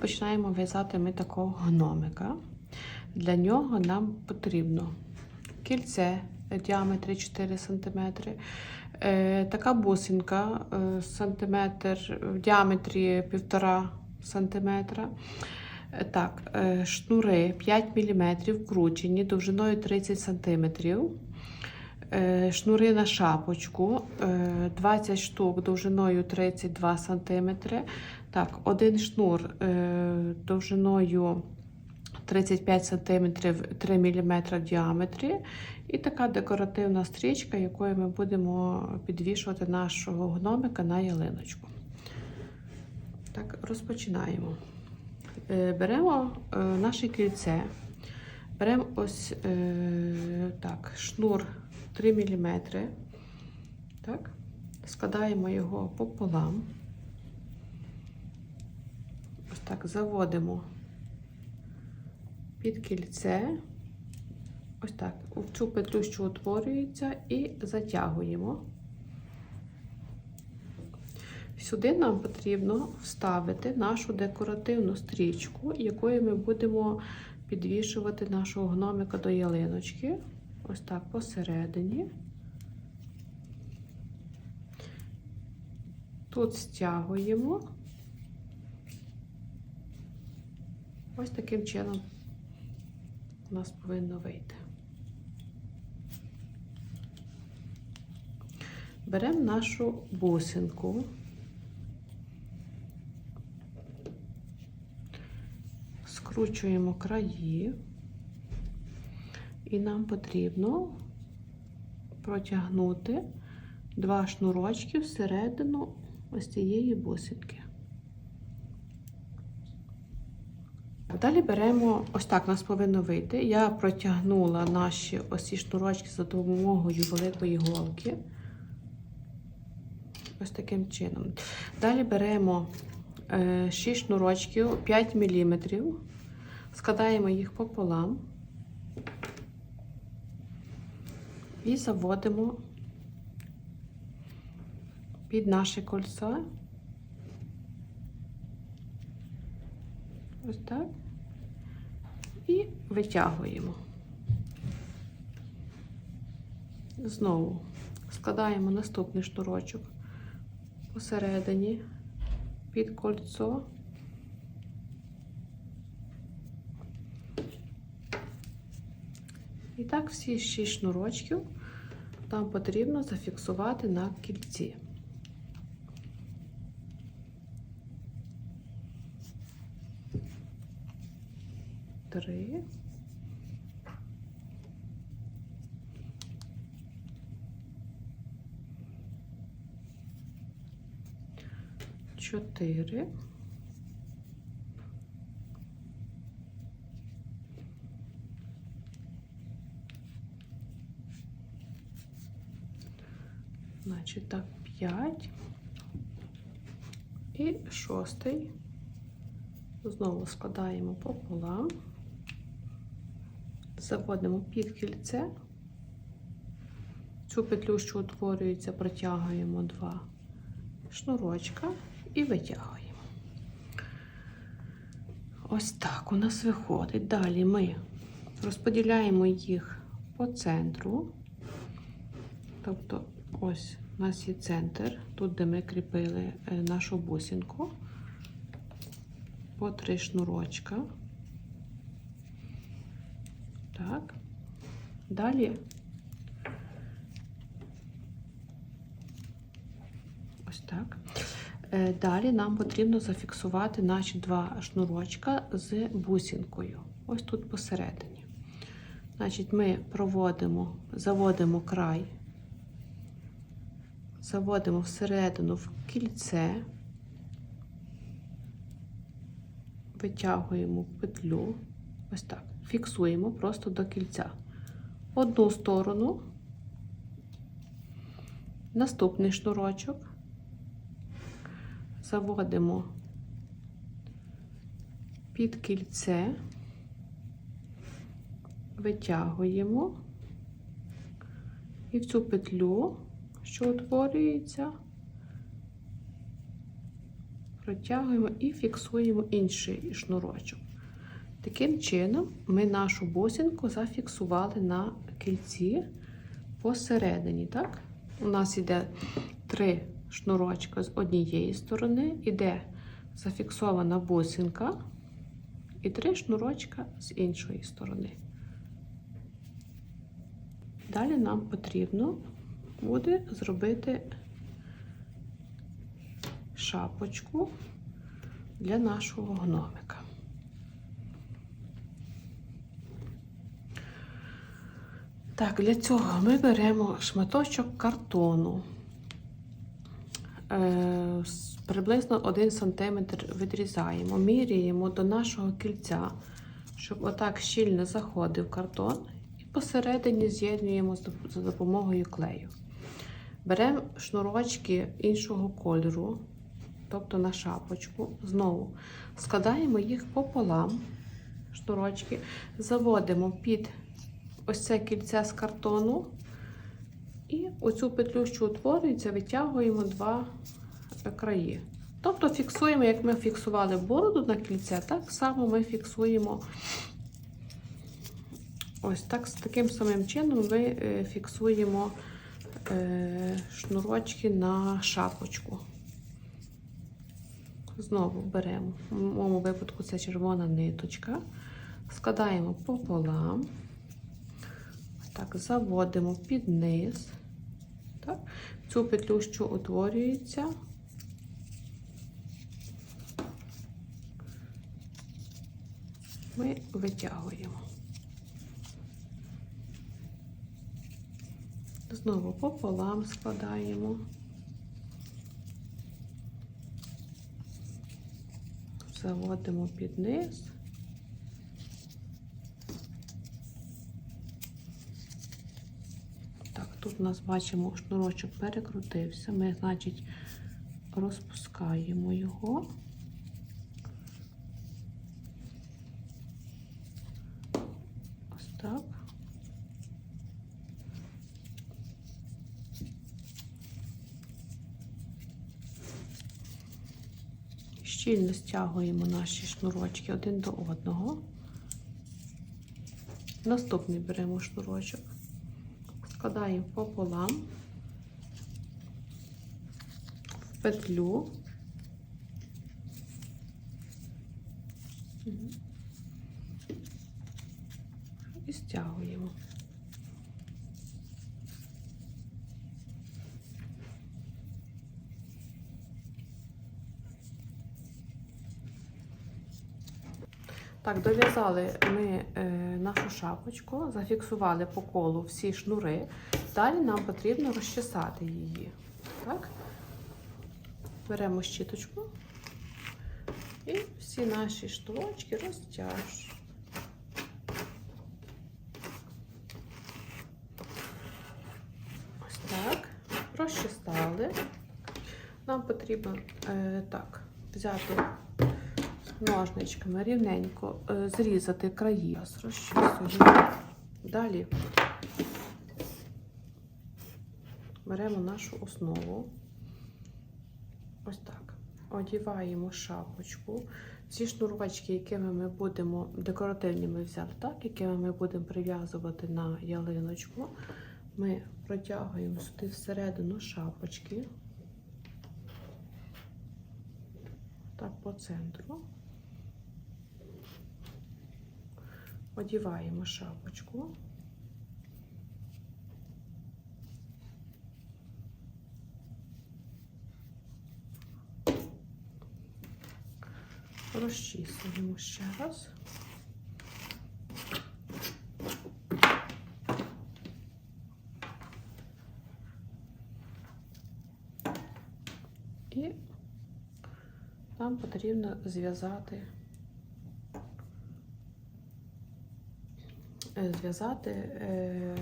Розпочинаємо в'язати ми такого гномика. Для нього нам потрібно кільце діаметрі 4 см, така бусинка е, сантиметр, в діаметрі 1,5 см. Е, Так, е, шнури 5 мм вкручені довжиною 30 см. Шнури на шапочку е, 20 штук довжиною 32 см. Так, один шнур е, довжиною 35 см 3 мм в діаметрі. І така декоративна стрічка, якою ми будемо підвішувати нашого гномика на ялиночку. Так, розпочинаємо. Е, Беремо е, наше кільце, беремо ось так, шнур 3 мм. Так, складаємо його пополам. Так заводимо під кільце. Ось так, в цю петлю, що утворюється, і затягуємо. Сюди нам потрібно вставити нашу декоративну стрічку, якою ми будемо підвішувати нашого гномика до ялиночки. Ось так посередині. Тут стягуємо. Ось таким чином у нас повинно вийти. Беремо нашу бусинку, скручуємо краї, і нам потрібно протягнути два шнурочки всередину ось цієї бусинки. Далі беремо, ось так у нас повинно вийти. Я протягнула наші ось шнурочки за допомогою великої голки. Ось таким чином. Далі беремо 6 шнурочків 5 мм, складаємо їх пополам і заводимо під наше кольцо. Ось так. І витягуємо. Знову складаємо наступний шнурочок посередині під кольцо. І так всі шість шнурочків нам потрібно зафіксувати на кільці. Три. Чотири. Значить, так, п'ять. І шостий. Знову складаємо пополам, заводимо під кільце, цю петлю, що утворюється, протягуємо два шнурочка і витягуємо. Ось так у нас виходить. Далі ми розподіляємо їх по центру. Тобто, ось у нас є центр, тут, де ми кріпили е, нашу бусинку по три шнурочка. Так. Далі ось так. Е, Далі нам потрібно зафіксувати наші два шнурочка з бусинкою. Ось тут посередині. Значить, ми проводимо, заводимо край, заводимо всередину в кільце. витягуємо петлю, ось так, фіксуємо просто до кільця. Одну сторону, наступний шнурочок, заводимо під кільце, витягуємо і в цю петлю, що утворюється, протягуємо і фіксуємо інший шнурочок. Таким чином, ми нашу бусинку зафіксували на кільці посередині. Так? У нас йде три шнурочка з однієї сторони, іде зафіксована бусинка, і три шнурочка з іншої сторони. Далі нам потрібно буде зробити шапочку для нашого гномика. Так, для цього ми беремо шматочок картону. Е, приблизно 1 см відрізаємо, міряємо до нашого кільця, щоб отак щільно заходив картон, і посередині з'єднуємо за допомогою клею. Беремо шнурочки іншого кольору, тобто на шапочку, знову складаємо їх пополам, шнурочки, заводимо під ось це кільце з картону. І оцю петлю, що утворюється, витягуємо два краї. Тобто фіксуємо, як ми фіксували бороду на кільце, так само ми фіксуємо ось так, таким самим чином ми е, фіксуємо е, шнурочки на шапочку. Знову беремо, в моєму випадку це червона ниточка, складаємо пополам. Так, заводимо під низ. Так. Цю петлю, що утворюється, ми витягуємо. Знову пополам складаємо. Заводимо під низ. Так, тут у нас бачимо, шнурочок перекрутився. Ми, значить, розпускаємо його. Ось так. Щільно стягуємо наші шнурочки один до одного. Наступний беремо шнурочок складаємо пополам в петлю. І стягуємо. Так, дов'язали ми е, нашу шапочку, зафіксували по колу всі шнури. Далі нам потрібно розчесати її. Так? Беремо щіточку і всі наші штучки розтяж. Ось так. Розчесали. Нам потрібно е, так, взяти ножничками рівненько е, зрізати краї. Розчісуємо. Далі беремо нашу основу. Ось так. Одіваємо шапочку. Ці шнурочки, якими ми будемо, декоративні ми взяли, так, якими ми будемо прив'язувати на ялиночку, ми протягуємо сюди всередину шапочки. Так, по центру. Одіваємо шапочку. Розчісуємо ще раз. І нам потрібно зв'язати зв'язати е,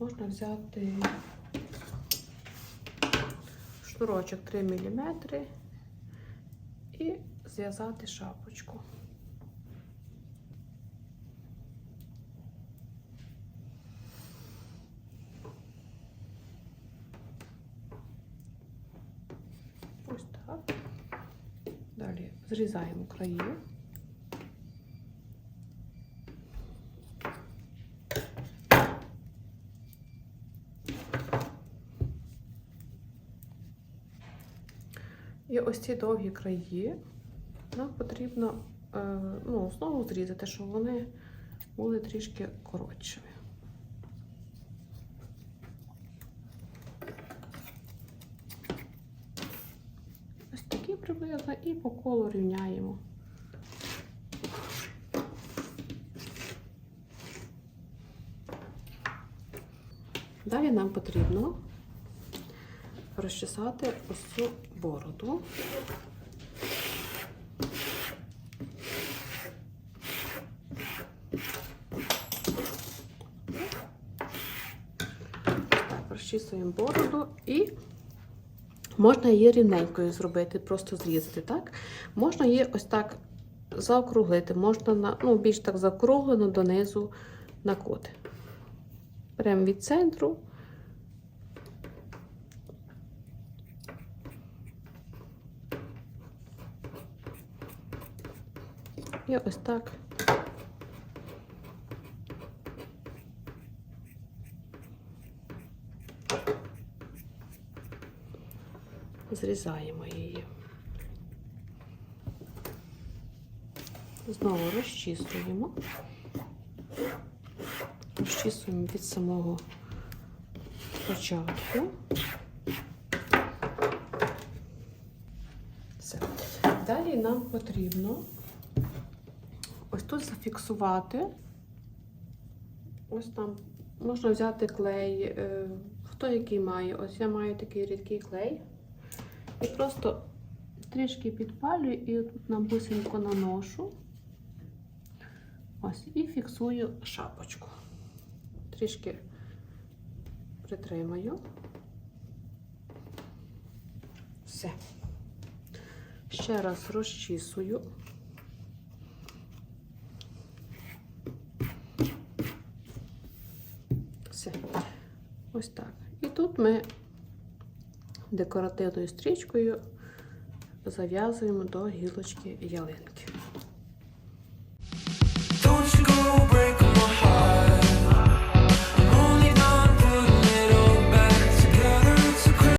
можна взяти шнурочок 3 мм і зв'язати шапочку. Ось так. зрізаємо краї. І ось ці довгі краї нам потрібно е, ну, знову зрізати, щоб вони були трішки коротшими. Ось такі приблизно і по колу рівняємо. Далі нам потрібно розчесати ось цю бороду. Розчісуємо бороду і можна її рівненькою зробити, просто зрізати, так? Можна її ось так заокруглити, можна на, ну, більш так заокруглено донизу накоти. Прямо від центру. І ось так. Зрізаємо її. Знову розчісуємо. Розчісуємо від самого початку. Все. Далі нам потрібно зафіксувати. Ось там можна взяти клей, е, хто який має. Ось я маю такий рідкий клей. І просто трішки підпалюю і тут на бусинку наношу. Ось, і фіксую шапочку. Трішки притримаю. Все. Ще раз розчісую. місце. Ось так. І тут ми декоративною стрічкою зав'язуємо до гілочки ялинки. Don't you go